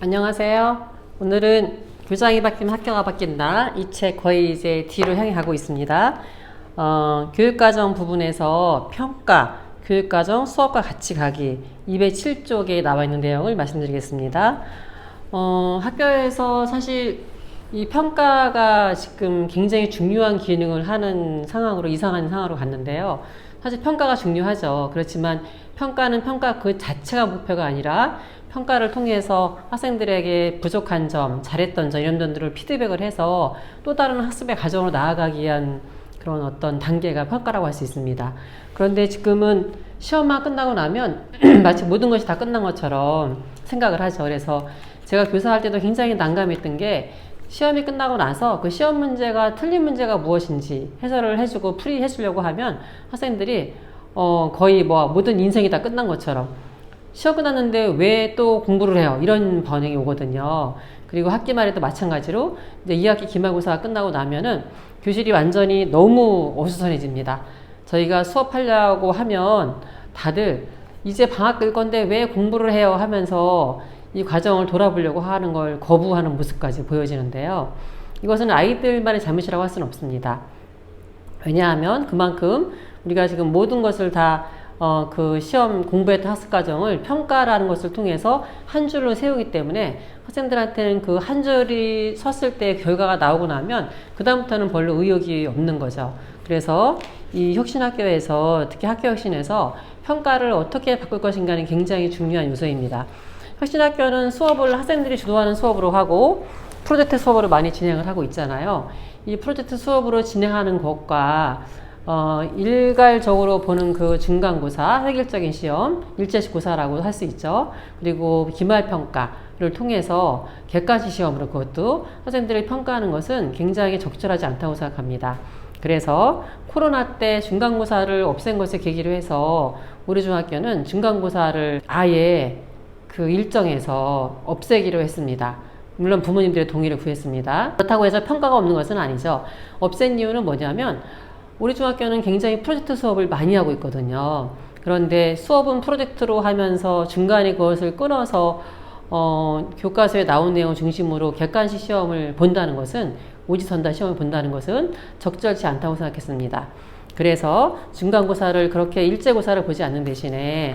안녕하세요. 오늘은 교장이 바뀌면 학교가 바뀐다. 이 책 거의 이제 뒤로 향해 가고 있습니다. 어, 교육과정 부분에서 평가, 교육과정 수업과 같이 가기 207쪽에 나와 있는 내용을 말씀드리겠습니다. 어, 학교에서 사실 이 평가가 지금 굉장히 중요한 기능을 하는 상황으로 이상한 상황으로 갔는데요. 사실 평가가 중요하죠. 그렇지만 평가는 평가 그 자체가 목표가 아니라 평가를 통해서 학생들에게 부족한 점, 잘했던 점 이런 점들을 피드백을 해서 또 다른 학습의 과정으로 나아가기 위한 그런 어떤 단계가 평가라고 할 수 있습니다. 그런데 지금은 시험만 끝나고 나면 마치 모든 것이 다 끝난 것처럼 생각을 하죠. 그래서 제가 교사할 때도 굉장히 난감했던 게 시험이 끝나고 나서 그 시험 문제가 틀린 문제가 무엇인지 해설을 해주고 풀이해 주려고 하면 학생들이 어 거의 뭐 모든 인생이 다 끝난 것처럼 시험 끝났는데 왜 또 공부를 해요? 이런 반응이 오거든요. 그리고 학기 말에도 마찬가지로 이제 2학기 기말고사가 끝나고 나면은 교실이 완전히 너무 어수선해집니다. 저희가 수업하려고 하면 다들 이제 방학 끌 건데 왜 공부를 해요? 하면서 이 과정을 돌아보려고 하는 걸 거부하는 모습까지 보여지는데요. 이것은 아이들만의 잘못이라고 할 수는 없습니다. 왜냐하면 그만큼 우리가 지금 모든 것을 다 어, 그 시험 공부했던 학습 과정을 평가라는 것을 통해서 한 줄로 세우기 때문에 학생들한테는 그 한 줄이 섰을 때 결과가 나오고 나면 그다음부터는 별로 의욕이 없는 거죠. 그래서 이 혁신학교에서 특히 학교혁신에서 평가를 어떻게 바꿀 것인가는 굉장히 중요한 요소입니다. 혁신학교는 수업을 학생들이 주도하는 수업으로 하고 프로젝트 수업으로 많이 진행을 하고 있잖아요. 이 프로젝트 수업으로 진행하는 것과 어, 일괄적으로 보는 그 중간고사, 획일적인 시험, 일제식 고사라고 할 수 있죠. 그리고 기말평가를 통해서 객관식 시험으로 그것도 학생들을 평가하는 것은 굉장히 적절하지 않다고 생각합니다. 그래서 코로나 때 중간고사를 없앤 것을 계기로 해서 우리 중학교는 중간고사를 아예 그 일정에서 없애기로 했습니다. 물론 부모님들의 동의를 구했습니다. 그렇다고 해서 평가가 없는 것은 아니죠. 없앤 이유는 뭐냐면 우리 중학교는 굉장히 프로젝트 수업을 많이 하고 있거든요. 그런데 수업은 프로젝트로 하면서 중간에 그것을 끊어서 어, 교과서에 나온 내용 중심으로 객관식 시험을 본다는 것은 오지선다 시험을 본다는 것은 적절치 않다고 생각했습니다. 그래서 중간고사를 그렇게 일제고사를 보지 않는 대신에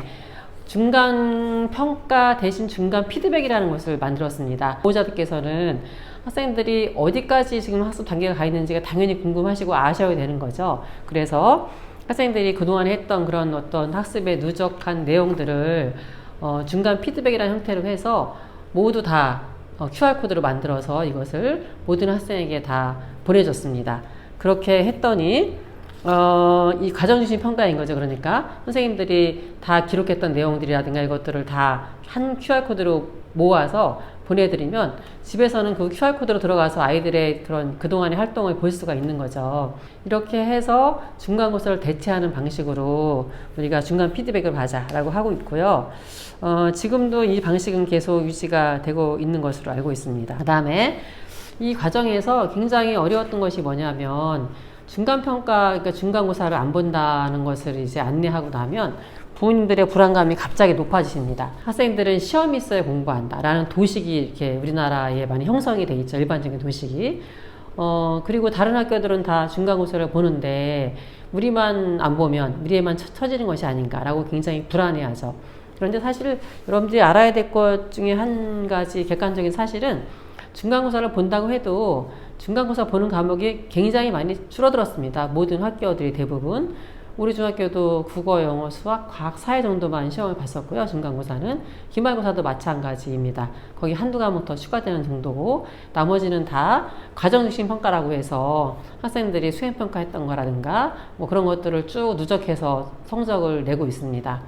중간 평가 대신 중간 피드백이라는 것을 만들었습니다. 보호자들께서는 학생들이 어디까지 지금 학습 단계가 가 있는지가 당연히 궁금하시고 아셔야 되는 거죠. 그래서 학생들이 그동안 했던 그런 어떤 학습의 누적한 내용들을 어, 중간 피드백이라는 형태로 해서 모두 다 어, QR코드로 만들어서 이것을 모든 학생에게 다 보내줬습니다. 그렇게 했더니 어, 이 과정중심 평가인 거죠. 그러니까 선생님들이 다 기록했던 내용들이라든가 이것들을 다 한 QR코드로 모아서 보내드리면 집에서는 그 QR코드로 들어가서 아이들의 그런 그동안의 활동을 볼 수가 있는 거죠. 이렇게 해서 중간고사를 대체하는 방식으로 우리가 중간 피드백을 받자라고 하고 있고요. 어, 지금도 이 방식은 계속 유지가 되고 있는 것으로 알고 있습니다. 그 다음에 이 과정에서 굉장히 어려웠던 것이 뭐냐면 중간평가, 그러니까 중간고사를 안 본다는 것을 이제 안내하고 나면 부모님들의 불안감이 갑자기 높아지십니다. 학생들은 시험이 있어야 공부한다. 라는 도식이 이렇게 우리나라에 많이 형성이 돼 있죠. 일반적인 도식이. 어, 그리고 다른 학교들은 다 중간고사를 보는데, 우리만 안 보면, 우리에만 처, 처지는 것이 아닌가라고 굉장히 불안해하죠. 그런데 사실 여러분들이 알아야 될 것 중에 한 가지 객관적인 사실은 중간고사를 본다고 해도 중간고사 보는 과목이 굉장히 많이 줄어들었습니다. 모든 학교들이 대부분. 우리 중학교도 국어, 영어, 수학, 과학, 사회 정도만 시험을 봤었고요. 중간고사는. 기말고사도 마찬가지입니다. 거기 한두 과목 더 추가되는 정도고, 나머지는 다 과정 중심 평가라고 해서 학생들이 수행 평가 했던 거라든가, 뭐 그런 것들을 쭉 누적해서 성적을 내고 있습니다.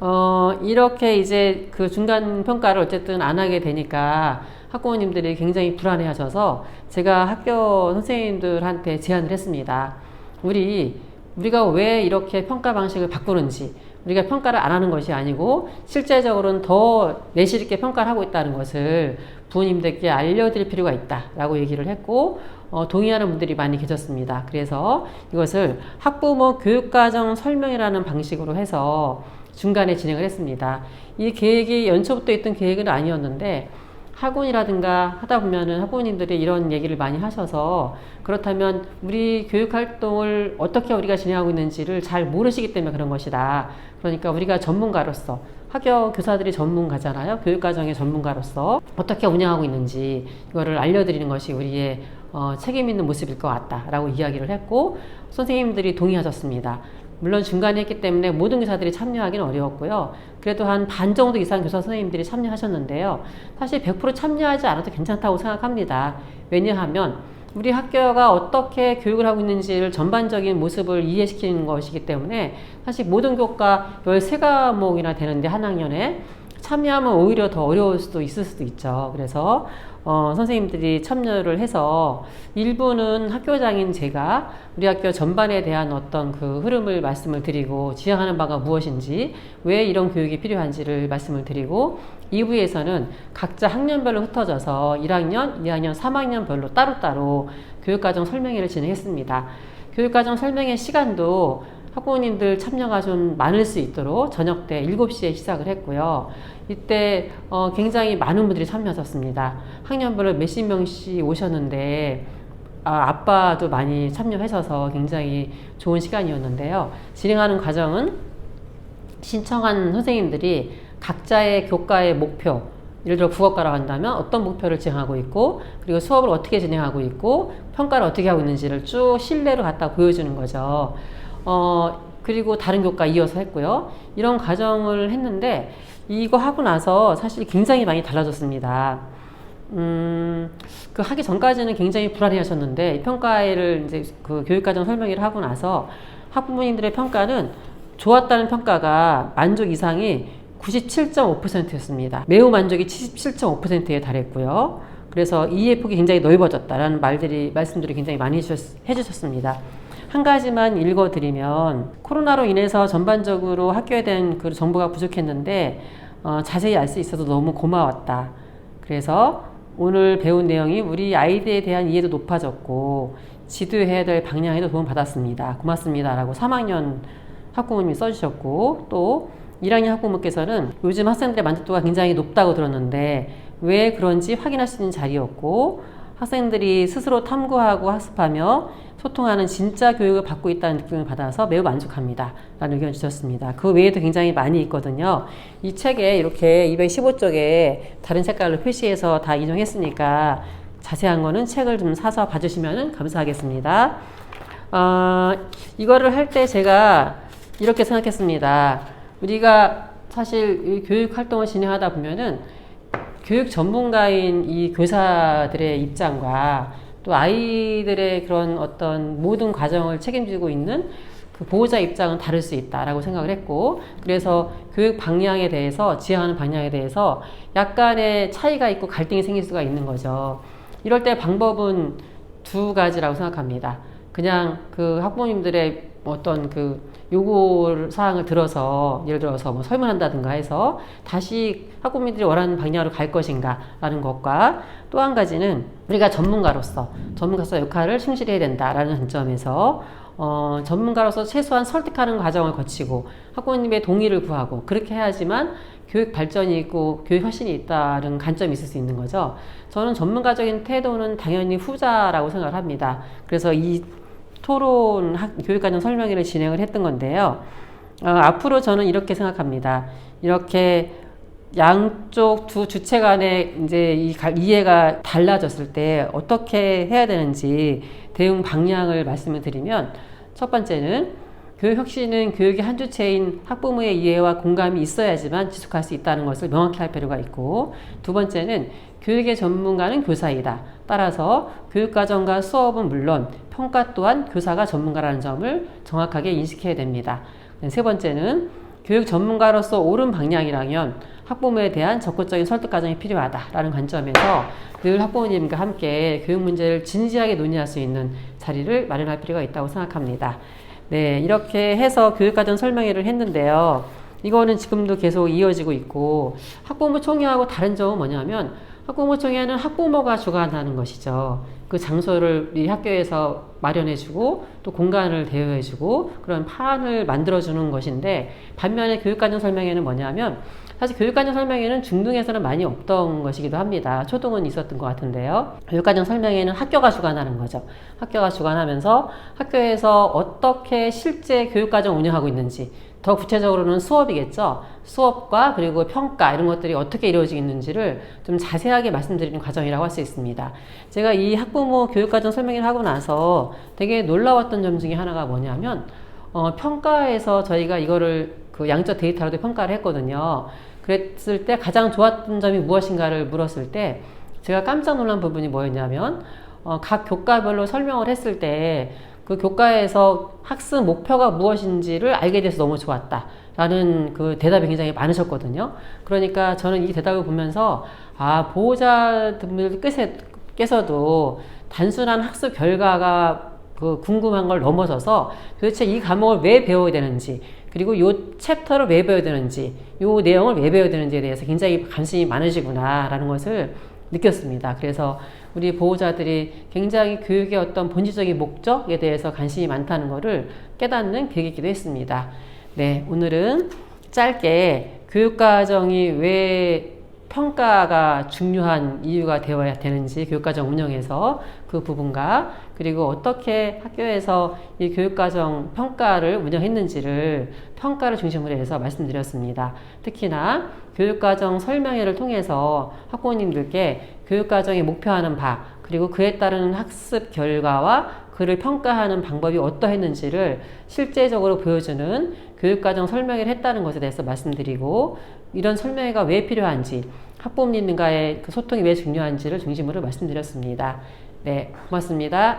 어, 이렇게 이제 그 중간 평가를 어쨌든 안 하게 되니까 학부모님들이 굉장히 불안해 하셔서 제가 학교 선생님들한테 제안을 했습니다. 우리, 우리가 왜 이렇게 평가 방식을 바꾸는지, 우리가 평가를 안 하는 것이 아니고 실제적으로는 더 내실 있게 평가를 하고 있다는 것을 부모님들께 알려드릴 필요가 있다라고 얘기를 했고 어, 동의하는 분들이 많이 계셨습니다. 그래서 이것을 학부모 교육과정 설명이라는 방식으로 해서 중간에 진행을 했습니다. 이 계획이 연초부터 있던 계획은 아니었는데 학원이라든가 하다 보면은 학부모님들이 이런 얘기를 많이 하셔서 그렇다면 우리 교육 활동을 어떻게 우리가 진행하고 있는지를 잘 모르시기 때문에 그런 것이다. 그러니까 우리가 전문가로서 학교 교사들이 전문가잖아요. 교육 과정의 전문가로서 어떻게 운영하고 있는지 이거를 알려드리는 것이 우리의 어, 책임 있는 모습일 것 같다라고 이야기를 했고 선생님들이 동의하셨습니다. 물론 중간에 했기 때문에 모든 교사들이 참여하기는 어려웠고요. 그래도 한 반 정도 이상 교사 선생님들이 참여하셨는데요. 사실 100% 참여하지 않아도 괜찮다고 생각합니다. 왜냐하면 우리 학교가 어떻게 교육을 하고 있는지를 전반적인 모습을 이해시키는 것이기 때문에 사실 모든 교과 13과목이나 되는데 한 학년에 참여하면 오히려 더 어려울 수도 있을 수도 있죠. 그래서 어, 선생님들이 참여를 해서 일부는 학교장인 제가 우리 학교 전반에 대한 어떤 그 흐름을 말씀을 드리고 지향하는 바가 무엇인지 왜 이런 교육이 필요한지를 말씀을 드리고 2부에서는 각자 학년별로 흩어져서 1학년, 2학년, 3학년별로 따로따로 교육과정 설명회를 진행했습니다. 교육과정 설명회 시간도 학부모님들 참여가 좀 많을 수 있도록 저녁 때 7시에 시작을 했고요. 이때 어, 굉장히 많은 분들이 참여하셨습니다. 학년별로 몇십 명씩 오셨는데 아, 아빠도 많이 참여하셔서 굉장히 좋은 시간이었는데요. 진행하는 과정은 신청한 선생님들이 각자의 교과의 목표, 예를 들어 국어과라고 한다면 어떤 목표를 지향하고 있고 그리고 수업을 어떻게 진행하고 있고 평가를 어떻게 하고 있는지를 쭉 실내로 갖다 보여주는 거죠. 어, 그리고 다른 교과 이어서 했고요. 이런 과정을 했는데 이거 하고 나서 사실 굉장히 많이 달라졌습니다. 음, 그 하기 전까지는 굉장히 불안해 하셨는데 평가를 이제 그 교육과정 설명회를 하고 나서 학부모님들의 평가는 좋았다는 평가가 만족 이상이 97.5%였습니다. 매우 만족이 77.5%에 달했고요. 그래서 이해 폭이 굉장히 넓어졌다라는 말들이 말씀들이 굉장히 많이 해주셨, 해주셨습니다. 한 가지만 읽어드리면 코로나로 인해서 전반적으로 학교에 대한 그 정보가 부족했는데 어, 자세히 알 수 있어서 너무 고마웠다. 그래서 오늘 배운 내용이 우리 아이들에 대한 이해도 높아졌고 지도해야 될 방향에도 도움 받았습니다. 고맙습니다 라고 3학년 학부모님이 써주셨고 또 1학년 학부모께서는 요즘 학생들의 만족도가 굉장히 높다고 들었는데 왜 그런지 확인할 수 있는 자리였고 학생들이 스스로 탐구하고 학습하며 소통하는 진짜 교육을 받고 있다는 느낌을 받아서 매우 만족합니다. 라는 의견 주셨습니다. 그 외에도 굉장히 많이 있거든요. 이 책에 이렇게 215쪽에 다른 색깔로 표시해서 다 인용했으니까 자세한 거는 책을 좀 사서 봐주시면 감사하겠습니다. 어, 이거를 할 때 제가 이렇게 생각했습니다. 우리가 사실 교육 활동을 진행하다 보면은 교육 전문가인 이 교사들의 입장과 또 아이들의 그런 어떤 모든 과정을 책임지고 있는 그 보호자 입장은 다를 수 있다라고 생각을 했고 그래서 교육 방향에 대해서 지향하는 방향에 대해서 약간의 차이가 있고 갈등이 생길 수가 있는 거죠. 이럴 때 방법은 두 가지라고 생각합니다. 그냥 그 학부모님들의 어떤 그 요구 사항을 들어서 예를 들어서 뭐 설문한다든가 해서 다시 학부모님들이 원하는 방향으로 갈 것인가라는 것과 또 한 가지는 우리가 전문가로서 전문가로서 역할을 충실해야 된다라는 관점에서 어, 전문가로서 최소한 설득하는 과정을 거치고 학부모님의 동의를 구하고 그렇게 해야지만 교육 발전이 있고 교육 혁신이 있다는 관점이 있을 수 있는 거죠. 저는 전문가적인 태도는 당연히 후자라고 생각을 합니다. 그래서 이 토론 학, 교육과정 설명회를 진행을 했던 건데요. 어, 앞으로 저는 이렇게 생각합니다. 이렇게 양쪽 두 주체 간의 이제 이 이해가 달라졌을 때 어떻게 해야 되는지 대응 방향을 말씀을 드리면 첫 번째는 교육 혁신은 교육의 한 주체인 학부모의 이해와 공감이 있어야지만 지속할 수 있다는 것을 명확히 할 필요가 있고 두 번째는 교육의 전문가는 교사이다. 따라서 교육과정과 수업은 물론 평가 또한 교사가 전문가라는 점을 정확하게 인식해야 됩니다. 세 번째는 교육 전문가로서 옳은 방향이라면 학부모에 대한 적극적인 설득 과정이 필요하다라는 관점에서 늘 학부모님과 함께 교육 문제를 진지하게 논의할 수 있는 자리를 마련할 필요가 있다고 생각합니다. 네, 이렇게 해서 교육과정 설명회를 했는데요. 이거는 지금도 계속 이어지고 있고 학부모 총회하고 다른 점은 뭐냐면 학부모 총회는 학부모가 주관하는 것이죠. 그 장소를 이 학교에서 마련해주고 또 공간을 대여해주고 그런 판을 만들어주는 것인데 반면에 교육과정 설명회는 뭐냐면 사실 교육과정 설명회는 중등에서는 많이 없던 것이기도 합니다. 초등은 있었던 것 같은데요. 교육과정 설명회는 학교가 주관하는 거죠. 학교가 주관하면서 학교에서 어떻게 실제 교육과정 운영하고 있는지 더 구체적으로는 수업이겠죠. 수업과 그리고 평가 이런 것들이 어떻게 이루어지고 있는지를 좀 자세하게 말씀드리는 과정이라고 할 수 있습니다. 제가 이 학부모 교육과정 설명회를 하고 나서 되게 놀라웠던 점 중에 하나가 뭐냐면 어, 평가에서 저희가 이거를 그 양적 데이터로도 평가를 했거든요. 그랬을 때 가장 좋았던 점이 무엇인가를 물었을 때 제가 깜짝 놀란 부분이 뭐였냐면 어, 각 교과별로 설명을 했을 때 그 교과에서 학습 목표가 무엇인지를 알게 돼서 너무 좋았다. 라는 그 대답이 굉장히 많으셨거든요. 그러니까 저는 이 대답을 보면서 아, 보호자분들께서도 단순한 학습 결과가 그 궁금한 걸 넘어서서 도대체 이 과목을 왜 배워야 되는지 그리고 요 챕터를 왜 배워야 되는지 요 내용을 왜 배워야 되는지에 대해서 굉장히 관심이 많으시구나라는 것을 느꼈습니다. 그래서 우리 보호자들이 굉장히 교육의 어떤 본질적인 목적에 대해서 관심이 많다는 것을 깨닫는 계기이기도 했습니다. 네, 오늘은 짧게 교육과정이 왜 평가가 중요한 이유가 되어야 되는지 교육과정 운영에서 그 부분과 그리고 어떻게 학교에서 이 교육과정 평가를 운영했는지를 평가를 중심으로 해서 말씀드렸습니다. 특히나 교육과정 설명회를 통해서 학부모님들께 교육과정이 목표하는 바 그리고 그에 따른 학습 결과와 그를 평가하는 방법이 어떠했는지를 실제적으로 보여주는 교육과정 설명회를 했다는 것에 대해서 말씀드리고 이런 설명회가 왜 필요한지 학부모님과의 그 소통이 왜 중요한지를 중심으로 말씀드렸습니다. 네, 고맙습니다.